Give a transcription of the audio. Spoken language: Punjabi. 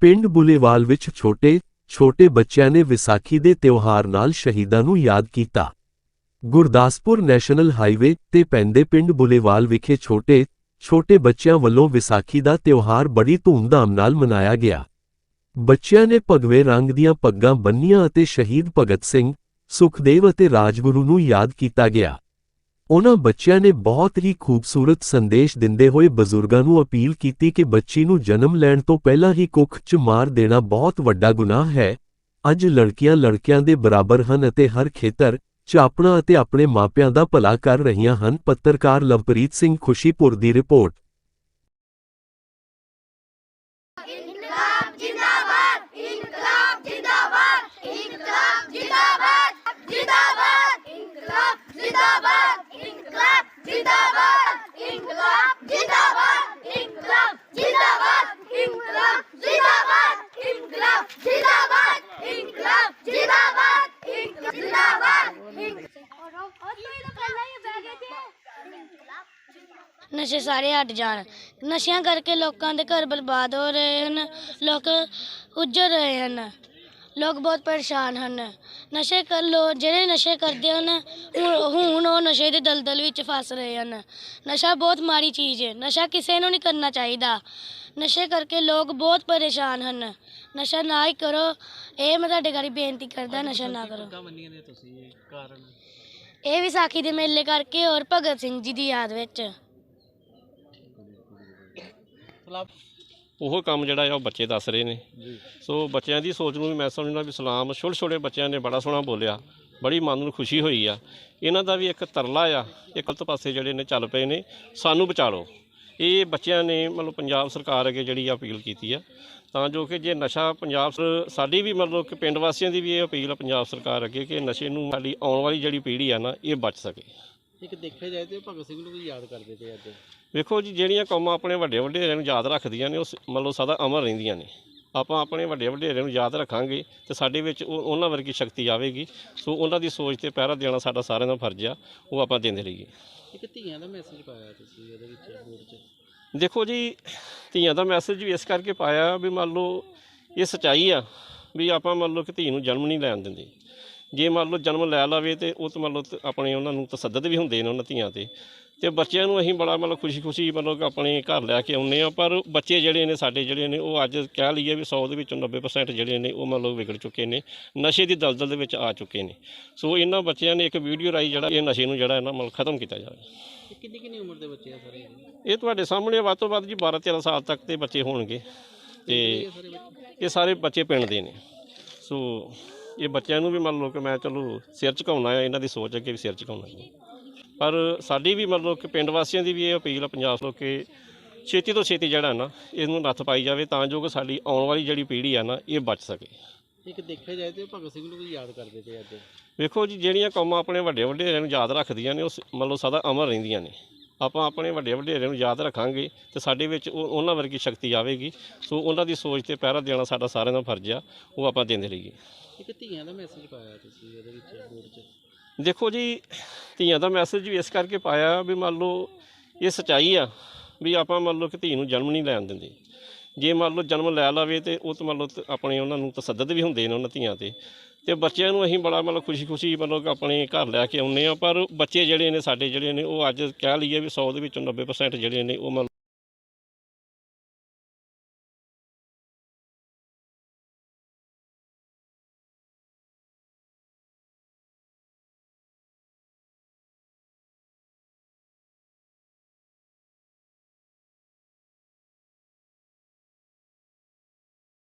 ਪਿੰਡ ਬੁਲੇਵਾਲ ਵਿੱਚ ਛੋਟੇ ਛੋਟੇ ਬੱਚਿਆਂ ਨੇ ਵਿਸਾਖੀ ਦੇ ਤਿਉਹਾਰ ਨਾਲ ਸ਼ਹੀਦਾਂ ਨੂੰ ਯਾਦ ਕੀਤਾ। ਗੁਰਦਾਸਪੁਰ ਨੈਸ਼ਨਲ ਹਾਈਵੇ ਤੇ ਪੈਂਦੇ ਪਿੰਡ ਬੁਲੇਵਾਲ ਵਿਖੇ ਛੋਟੇ ਛੋਟੇ ਬੱਚਿਆਂ ਵੱਲੋਂ ਵਿਸਾਖੀ ਦਾ ਤਿਉਹਾਰ ਬੜੀ ਧੂਮਧਾਮ ਨਾਲ ਮਨਾਇਆ ਗਿਆ। ਬੱਚਿਆਂ ਨੇ ਭਗਵੇ ਰੰਗ ਦੀਆਂ ਪੱਗਾਂ ਬੰਨੀਆਂ ਅਤੇ ਸ਼ਹੀਦ ਭਗਤ ਸਿੰਘ, ਸੁਖਦੇਵ ਅਤੇ ਰਾਜਗੁਰੂ ਨੂੰ ਯਾਦ ਕੀਤਾ ਗਿਆ। ਉਹਨਾਂ ਬੱਚਿਆਂ ਨੇ ਬਹੁਤ ਹੀ ਖੂਬਸੂਰਤ ਸੰਦੇਸ਼ ਦਿੰਦੇ ਹੋਏ ਬਜ਼ੁਰਗਾਂ ਨੂੰ ਅਪੀਲ ਕੀਤੀ ਕਿ ਬੱਚੀ ਨੂੰ ਜਨਮ ਲੈਣ ਤੋਂ ਪਹਿਲਾਂ ਹੀ ਕੁੱਖ 'ਚ ਮਾਰ ਦੇਣਾ ਬਹੁਤ ਵੱਡਾ ਗੁਨਾਹ ਹੈ। ਅੱਜ ਲੜਕੀਆਂ ਲੜਕਿਆਂ ਦੇ ਬਰਾਬਰ ਹਨ ਅਤੇ ਹਰ ਖੇਤਰ 'ਚ ਆਪਣਾ ਅਤੇ ਆਪਣੇ ਮਾਪਿਆਂ ਦਾ ਭਲਾ ਕਰ ਰਹੀਆਂ ਹਨ। ਪੱਤਰਕਾਰ ਲਵਪ੍ਰੀਤ ਸਿੰਘ ਖੁਸ਼ੀਪੁਰ ਦੀ ਰਿਪੋਰਟ। ਨਸ਼ੇ ਸਾਰੇ ਹਟ ਜਾਣ। ਨਸ਼ਿਆਂ ਕਰਕੇ ਲੋਕਾਂ ਦੇ ਘਰ ਬਰਬਾਦ ਹੋ ਰਹੇ ਹਨ। ਲੋਕ ਉੱਜੜ ਰਹੇ ਹਨ। ਲੋਕ ਬਹੁਤ ਪਰੇਸ਼ਾਨ ਹਨ। ਨਸ਼ੇ ਕਰ ਲੋ ਜਿਹੜੇ ਨਸ਼ੇ ਕਰਦੇ ਹਨ ਹੁਣ- ਉਹ ਨਸ਼ੇ ਦੇ ਦਲਦਲ ਵਿੱਚ ਫਸ ਰਹੇ ਹਨ। ਨਸ਼ਾ ਬਹੁਤ ਮਾੜੀ ਚੀਜ਼ ਹੈ। ਨਸ਼ਾ ਕਿਸੇ ਨੂੰ ਨਹੀਂ ਕਰਨਾ ਚਾਹੀਦਾ। ਨਸ਼ੇ ਕਰਕੇ ਲੋਕ ਬਹੁਤ ਪਰੇਸ਼ਾਨ ਹਨ। ਨਸ਼ਾ ਨਾ ਹੀ ਕਰੋ। ਇਹ ਮੈਂ ਤੁਹਾਡੇ ਗਾੜੀ ਬੇਨਤੀ ਕਰਦਾ ਨਸ਼ਾ ਨਾ ਕਰੋ। ਇਹ ਵਿਸਾਖੀ ਦੇ ਮੇਲੇ ਕਰਕੇ ਔਰ ਭਗਤ ਸਿੰਘ ਜੀ ਦੀ ਯਾਦ ਵਿੱਚ। ਉਹ ਕੰਮ ਜਿਹੜਾ ਆ ਉਹ ਬੱਚੇ ਦੱਸ ਰਹੇ ਨੇ। ਸੋ ਬੱਚਿਆਂ ਦੀ ਸੋਚ ਨੂੰ ਵੀ ਮੈਂ ਸਮਝਦਾ ਵੀ ਸਲਾਮ ਛੋਟੇ ਛੋਟੇ ਬੱਚਿਆਂ ਨੇ ਬੜਾ ਸੋਹਣਾ ਬੋਲਿਆ। ਬੜੀ ਮਨ ਨੂੰ ਖੁਸ਼ੀ ਹੋਈ ਆ। ਇਹਨਾਂ ਦਾ ਵੀ ਇੱਕ ਤਰਲਾ ਆ ਇਹ ਗਲਤ ਪਾਸੇ ਜਿਹੜੇ ਨੇ ਚੱਲ ਪਏ ਨੇ। ਸਾਨੂੰ ਬਚਾ ਲਓ। ਇਹ ਬੱਚਿਆਂ ਨੇ ਮਤਲਬ ਪੰਜਾਬ ਸਰਕਾਰ ਅੱਗੇ ਜਿਹੜੀ ਅਪੀਲ ਕੀਤੀ ਆ ਤਾਂ ਜੋ ਕਿ ਜੇ ਨਸ਼ਾ ਪੰਜਾਬ ਸਾਡੀ ਵੀ ਮਤਲਬ ਕਿ ਪਿੰਡ ਵਾਸੀਆਂ ਦੀ ਵੀ ਇਹ ਅਪੀਲ ਆ ਪੰਜਾਬ ਸਰਕਾਰ ਅੱਗੇ ਕਿ ਨਸ਼ੇ ਨੂੰ ਸਾਡੀ ਆਉਣ ਵਾਲੀ ਜਿਹੜੀ ਪੀੜ੍ਹੀ ਆ ਨਾ ਇਹ ਬਚ ਸਕੇ। ਇੱਕ ਦੇਖਿਆ ਜਾਏ ਤੇ ਭਗਤ ਸਿੰਘ ਨੂੰ ਵੀ ਯਾਦ ਕਰਦੇ ਤੇ ਅੱਜ। ਵੇਖੋ ਜੀ ਜਿਹੜੀਆਂ ਕੌਮਾਂ ਆਪਣੇ ਵੱਡੇ ਵਡੇਰਿਆਂ ਨੂੰ ਯਾਦ ਰੱਖਦੀਆਂ ਨੇ ਉਹ ਸ- ਮਤਲਬ ਸਦਾ ਅਮਰ ਰਹਿੰਦੀਆਂ ਨੇ। ਆਪਾਂ ਆਪਣੇ ਵੱਡੇ ਵਡੇਰਿਆਂ ਨੂੰ ਯਾਦ ਰੱਖਾਂਗੇ ਤੇ ਸਾਡੇ ਵਿੱਚ ਉਹ- ਉਹਨਾਂ ਵਰਗੀ ਸ਼ਕਤੀ ਆਵੇਗੀ। ਸੋ ਉਹਨਾਂ ਦੀ ਸੋਚ ਤੇ ਪਹਿਰਾ ਦੇਣਾ ਸਾਡਾ ਸਾਰਿਆਂ ਦਾ ਫਰਜ਼ ਆ ਉਹ ਆਪਾਂ ਦਿੰਦੇ ਰਹੀਏ। ਇੱਕ ਧੀਆਂ ਦਾ ਮੈਸੇਜ ਪਾਇਆ ਤੁਸੀਂ ਇਹਦੇ ਵਿੱਚ ਬੋਰਡ 'ਚ। ਦੇਖੋ ਜੀ ਧੀਆਂ ਦਾ ਮੈਸੇਜ ਵੀ ਇਸ ਕਰਕੇ ਪਾਇਆ ਵੀ ਮੰਨ ਲਓ ਇਹ ਸਚਾਈ ਆ ਵੀ ਆਪਾਂ ਮੰਨ ਲਓ ਕਿ ਧੀ ਨੂੰ ਜਨਮ ਨਹੀਂ ਲੈਣ ਦਿੰਦੇ। ਜੇ ਮੰਨ ਲਓ ਜਨਮ ਲੈ ਲਵੇ ਤੇ ਉਹ ਤਾਂ ਮੰਨ ਲਓ ਤ- ਆਪਣੇ ਉਹਨਾਂ ਨੂੰ ਤਸੱਦਦ ਵੀ ਹੁੰਦੇ ਨੇ ਉਹਨਾਂ ਧੀਆਂ ਤੇ। ਤੇ ਬੱਚਿਆਂ ਨੂੰ ਅਸੀਂ ਬੜਾ ਮਤਲਬ ਖੁਸ਼ੀ-ਖੁਸ਼ੀ ਮਤਲਬ ਆਪਣੇ ਘਰ ਲੈ ਕੇ ਆਉਂਦੇ ਆ ਪਰ ਬੱਚੇ ਜਿਹੜੇ ਨੇ ਸਾਡੇ ਜਿਹੜੇ ਨੇ ਉਹ ਅੱਜ ਕਹਿ ਲਈਏ ਵੀ 100 ਦੇ ਵਿੱਚੋਂ 90% ਜਿਹੜੇ ਨੇ ਉਹ ਮਤਲਬ ਵਿਗੜ ਚੁੱਕੇ ਨੇ ਨਸ਼ੇ ਦੀ ਦਲਦਲ ਦੇ ਵਿੱਚ ਆ ਚੁੱਕੇ ਨੇ। ਸੋ ਇਹਨਾਂ ਬੱਚਿਆਂ ਨੇ ਇੱਕ ਵੀਡੀਓ ਰਾਈ ਜਿਹੜਾ ਇਹ ਨਸ਼ੇ ਨੂੰ ਜਿਹੜਾ ਹੈ ਨਾ ਮਤਲਬ ਖਤਮ ਕੀਤਾ ਜਾਵੇ। ਕਿੰਨੀ ਕਿੰਨੀ ਉਮਰ ਦੇ ਬੱਚੇ ਆ ਸਾਰੇ? ਇਹ? ਇਹ ਤੁਹਾਡੇ ਸਾਹਮਣੇ ਵੱਧ ਤੋਂ ਵੱਧ ਜੀ 12 13 ਸਾਲ ਤੱਕ ਦੇ ਬੱਚੇ ਹੋਣਗੇ। ਤੇ ਇਹ ਸਾਰੇ ਬੱਚੇ? ਇਹ ਸਾਰੇ ਬੱਚੇ ਪਿੰਡ ਦੇ ਨੇ। ਸੋ ਇਹ ਬੱਚਿਆਂ ਨੂੰ ਵੀ ਮੰਨ ਲਓ ਕਿ ਮੈਂ ਚਲੋ ਸਿਰ ਝੁਕਾਉਣਾ ਹੈ ਇਹਨਾਂ ਦੀ ਸੋਚ ਅੱਗੇ ਵੀ ਸਿਰ ਝੁਕਾਉਣਾ ਹੈ ਪਰ ਸਾਡੀ ਵੀ ਮਤਲਬ ਕਿ ਪਿੰਡ ਵਾਸੀਆਂ ਦੀ ਵੀ ਇਹ ਅਪੀਲ ਆ ਪੰਜਾਬ ਤੋਂ ਕਿ ਛੇਤੀ ਤੋਂ ਛੇਤੀ ਜਿਹੜਾ ਨਾ ਇਹਨੂੰ ਨੱਥ ਪਾਈ ਜਾਵੇ ਤਾਂ ਜੋ ਕਿ ਸਾਡੀ ਆਉਣ ਵਾਲੀ ਜਿਹੜੀ ਪੀੜ੍ਹੀ ਆ ਨਾ ਇਹ ਬਚ ਸਕੇ। ਇੱਕ ਦੇਖਿਆ ਜਾਏ ਤੇ ਭਗਤ ਸਿੰਘ ਨੂੰ ਵੀ ਯਾਦ ਕਰਦੇ ਤੇ ਅੱਜ। ਵੇਖੋ ਜੀ ਜਿਹੜੀਆਂ ਕੌਮਾਂ ਆਪਣੇ ਵੱਡੇ ਵਡੇਰਿਆਂ ਨੂੰ ਯਾਦ ਰੱਖਦੀਆਂ ਨੇ ਉਹ ਸ- ਮੰਨ ਲਓ ਸਦਾ ਅਮਰ ਰਹਿੰਦੀਆਂ ਨੇ। ਆਪਾਂ ਆਪਣੇ ਵੱਡੇ ਵਡੇਰਿਆਂ ਨੂੰ ਯਾਦ ਰੱਖਾਂਗੇ ਤੇ ਸਾਡੇ ਵਿੱਚ ਉਹ- ਉਹਨਾਂ ਵਰਗੀ ਸ਼ਕਤੀ ਆਵੇਗੀ। ਸੋ ਉਹਨਾਂ ਦੀ ਸੋਚ ਤੇ ਪਹਿਰਾ ਦੇਣਾ ਸਾਡਾ ਸਾਰਿਆਂ ਦਾ ਫਰਜ਼ ਆ ਉਹ ਆਪਾਂ ਦਿੰਦੇ ਰਹੀਏ। ਇੱਕ ਧੀਆਂ ਦਾ ਮੈਸੇਜ ਪਾਇਆ ਤੁਸੀਂ ਇਹਦੇ ਵਿੱਚ ਬੋਰਡ 'ਚ। ਦੇਖੋ ਜੀ ਧੀਆਂ ਦਾ ਮੈਸੇਜ ਵੀ ਇਸ ਕਰਕੇ ਪਾਇਆ ਵੀ ਮੰਨ ਲਓ ਇਹ ਸਚਾਈ ਆ ਵੀ ਆਪਾਂ ਮੰਨ ਲਓ ਕਿ ਧੀ ਨੂੰ ਜਨਮ ਨਹੀਂ ਲੈਣ ਦਿੰਦੇ। ਜੇ ਮੰਨ ਲਓ ਜਨਮ ਲੈ ਲਵੇ ਤੇ ਉਹ ਤਾਂ ਮੰਨ ਲਓ ਤ- ਆਪਣੇ ਉਹਨਾਂ ਨੂੰ ਤਸੱਦਦ ਵੀ ਹੁੰਦੇ ਨੇ ਉਹਨਾਂ ਧੀਆਂ ਤੇ। ਤੇ ਬੱਚਿਆਂ ਨੂੰ ਅਸੀਂ ਬੜਾ ਮਤਲਬ ਖੁਸ਼ੀ-ਖੁਸ਼ੀ ਮਤਲਬ ਆਪਣੇ ਘਰ ਲੈ ਕੇ ਆਉਂਦੇ ਆ ਪਰ ਬੱਚੇ ਜਿਹੜੇ ਨੇ, ਸਾਡੇ ਜਿਹੜੇ ਨੇ, ਉਹ ਅੱਜ ਕਹਿ ਲਈਏ ਵੀ 100 ਦੇ ਵਿੱਚੋਂ 90% ਜਿਹੜੇ ਨੇ, ਉਹ ਮਤਲਬ